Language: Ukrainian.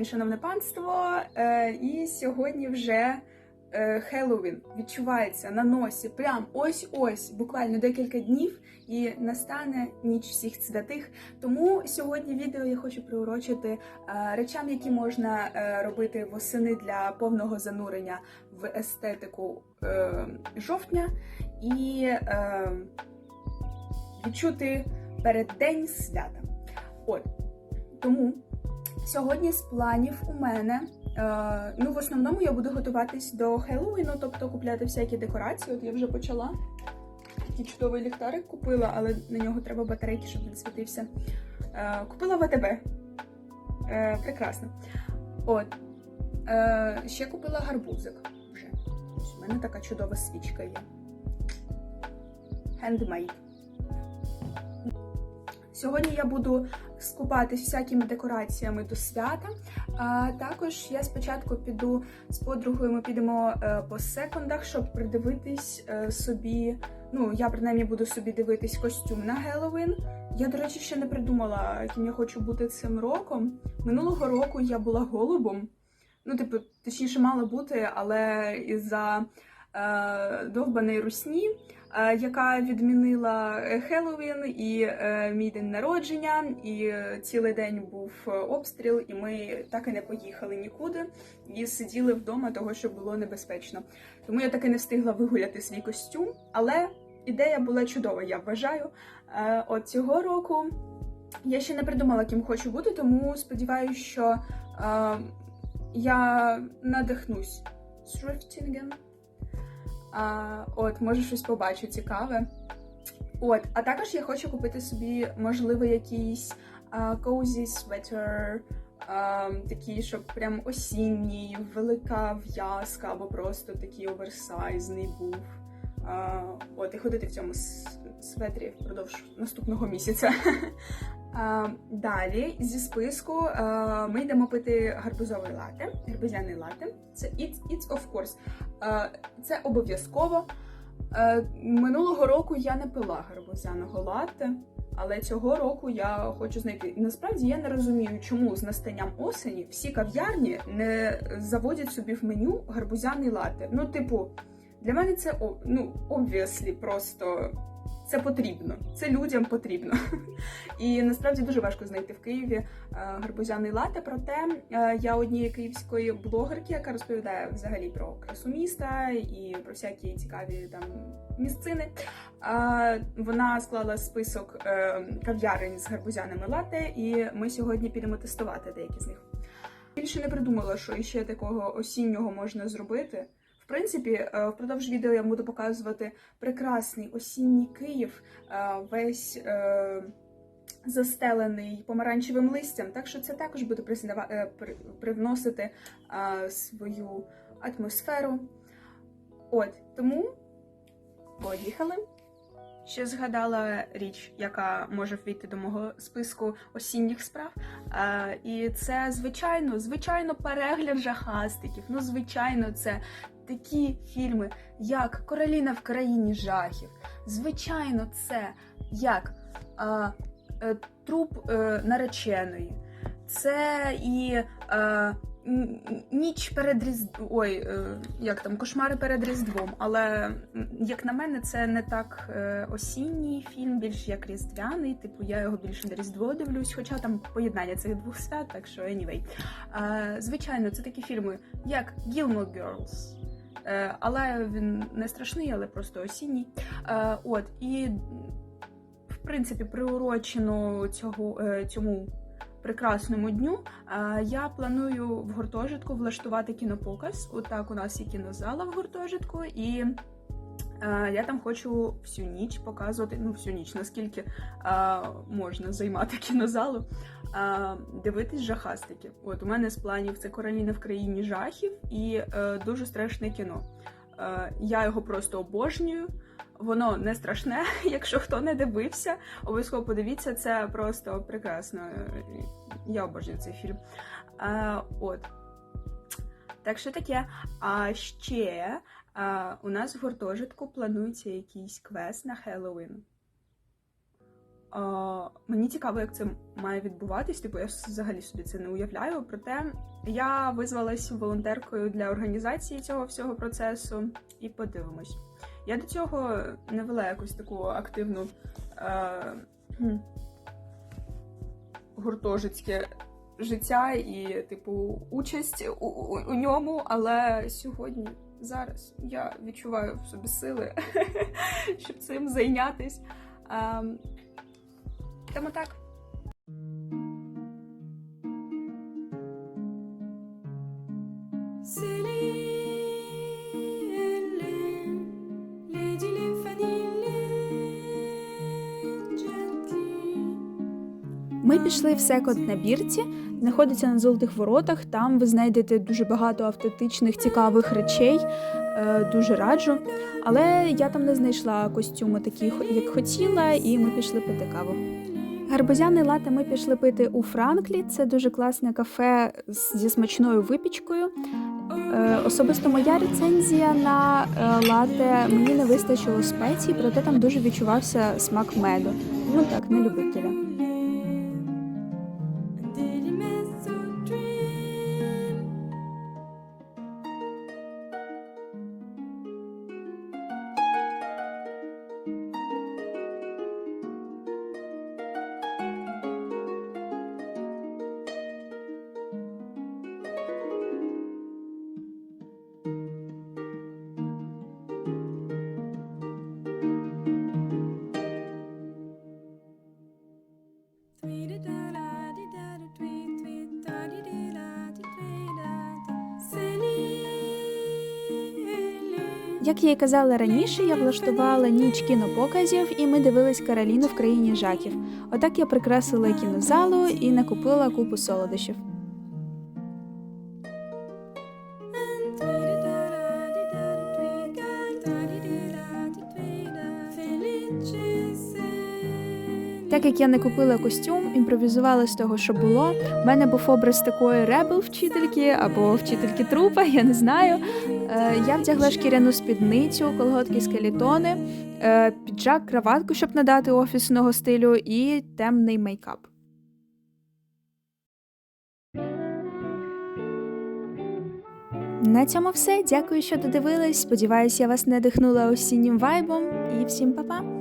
день, шановне панство. Е, і сьогодні вже е, Хеллоуін відчувається на носі. Прям ось-ось, буквально декілька днів, і настане ніч всіх святих. Тому сьогодні відео я хочу приурочити е, речам, які можна робити восени для повного занурення в естетику жовтня і відчути переддень свята. От тому сьогодні з планів у мене. Е, ну, в основному я буду готуватись до Хеллоуіну, тобто купляти всякі декорації. От я вже почала. Такий чудовий ліхтарик купила, але на нього треба батарейки, щоб він світився. Е, купила в АТБ. Е, прекрасно. От. Е, ще купила гарбузик вже. У мене така чудова свічка є. Handmade. Сьогодні я буду скупатись всякими декораціями до свята. А також я спочатку піду з подругою. Ми підемо е, по секондах, щоб придивитись е, собі. Ну, я принаймні буду собі дивитись костюм на Геловін. Я, до речі, ще не придумала, ким я хочу бути цим роком. Минулого року я була голубом. Ну, типу, точніше, мала бути, але із-за е, довбаної русні е, яка відмінила Хеллоуін і е, мій день народження, і е, цілий день був е, обстріл, і ми так і не поїхали нікуди. І сиділи вдома, того що було небезпечно. Тому я так і не встигла вигуляти свій костюм, але ідея була чудова, я вважаю. Е, От цього року я ще не придумала, ким хочу бути, тому сподіваюся, що е, я надихнусь Thriftingом. А, От, може щось побачу цікаве. От, а також я хочу купити собі, можливо, якийсь а, cozy sweater, а, такий, щоб прям осінній, велика в'язка, або просто такий оверсайзний був. А, от, і ходити в цьому светрі впродовж наступного місяця. Далі зі списку ми йдемо пити гарбузовий лате, гарбузяний лате. Це it's, it's of course. Це обов'язково. Минулого року я не пила гарбузяного латте, але цього року я хочу знайти. Насправді я не розумію, чому з настанням осені всі кав'ярні не заводять собі в меню гарбузяний латте. Ну, типу, для мене це ну, obviously, просто це потрібно. Це людям потрібно. І насправді дуже важко знайти в Києві е, гарбузяний лате. Проте е, я однієї київської блогерки, яка розповідає взагалі про красу міста і про всякі цікаві там місцини. е, Вона склала список кав'ярень з гарбузяними лате, і ми сьогодні підемо тестувати деякі з них. Більше не придумала, що ще такого осіннього можна зробити. Принципі, е, впродовж відео я буду показувати прекрасний осінній Київ, е, весь е, застелений помаранчевим листям. Так що це також буде привносити свою атмосферу. От тому поїхали. Ще згадала річ, яка може ввійти до мого списку осінніх справ. Е, і це, звичайно, звичайно, перегляд жахастиків. Ну, звичайно, це такі фільми, як Короліна в країні жахів. Звичайно, це як е, е, труп е, нареченої. Це і е, ніч перед Різдвом. Ой, е, як там, кошмари перед Різдвом. Але, як на мене, це не так е, осінній фільм, більш як різдвяний. Типу, я його більше на Різдво дивлюсь, хоча там поєднання цих двох свят, так що anyway. Е, звичайно, це такі фільми, як Gilmore Girls. Е, але він не страшний, але просто осінній. Е, от, і в принципі, приурочено цього, е, цьому прекрасному дню, я планую в гуртожитку влаштувати кінопоказ. Отак у нас є кінозала в гуртожитку, і я там хочу всю ніч показувати, ну, всю ніч, наскільки е, можна займати кінозалу, е, дивитись жахастики. От у мене з планів це Короліна в країні жахів і е, дуже страшне кіно. Е, я його просто обожнюю. Воно не страшне, якщо хто не дивився, обов'язково подивіться, це просто прекрасно. Я обожнюю цей фільм. А, от. Так що таке. А ще а, у нас в гуртожитку планується якийсь квест на Хеллоуін. А, мені цікаво, як це має відбуватись. Типу, я взагалі собі це не уявляю. Проте я визвалась волонтеркою для організації цього всього процесу і подивимось. Я до цього не вела якусь таку активну хм, гуртожитське життя і, типу, участь у, у, у ньому, але сьогодні, зараз я відчуваю в собі сили, щоб цим зайнятись. Ем, тому так. Пішли в секонд на бірці, знаходиться на золотих воротах. Там ви знайдете дуже багато автентичних цікавих речей. е, Дуже раджу. Але я там не знайшла костюми такі, як хотіла, і ми пішли пити каву. Гарбузяний лате ми пішли пити у Франклі. Це дуже класне кафе зі смачною випічкою. Е, Особисто моя рецензія на е, лате мені не вистачило спецій, проте там дуже відчувався смак меду. Ну так, не любителя. Як я й казала раніше, я влаштувала ніч кінопоказів, і ми дивились Кароліну в країні жаків. Отак я прикрасила кінозалу і накупила купу солодощів. Так як я не купила костюм, імпровізувала з того, що було. У мене був образ такої ребел вчительки або вчительки трупа, я не знаю. Е, я вдягла шкіряну спідницю, колготки скелетони, е, піджак, краватку, щоб надати офісного стилю, і темний мейкап. На цьому все. Дякую, що додивились. Сподіваюся, я вас надихнула осіннім вайбом. І всім па-па!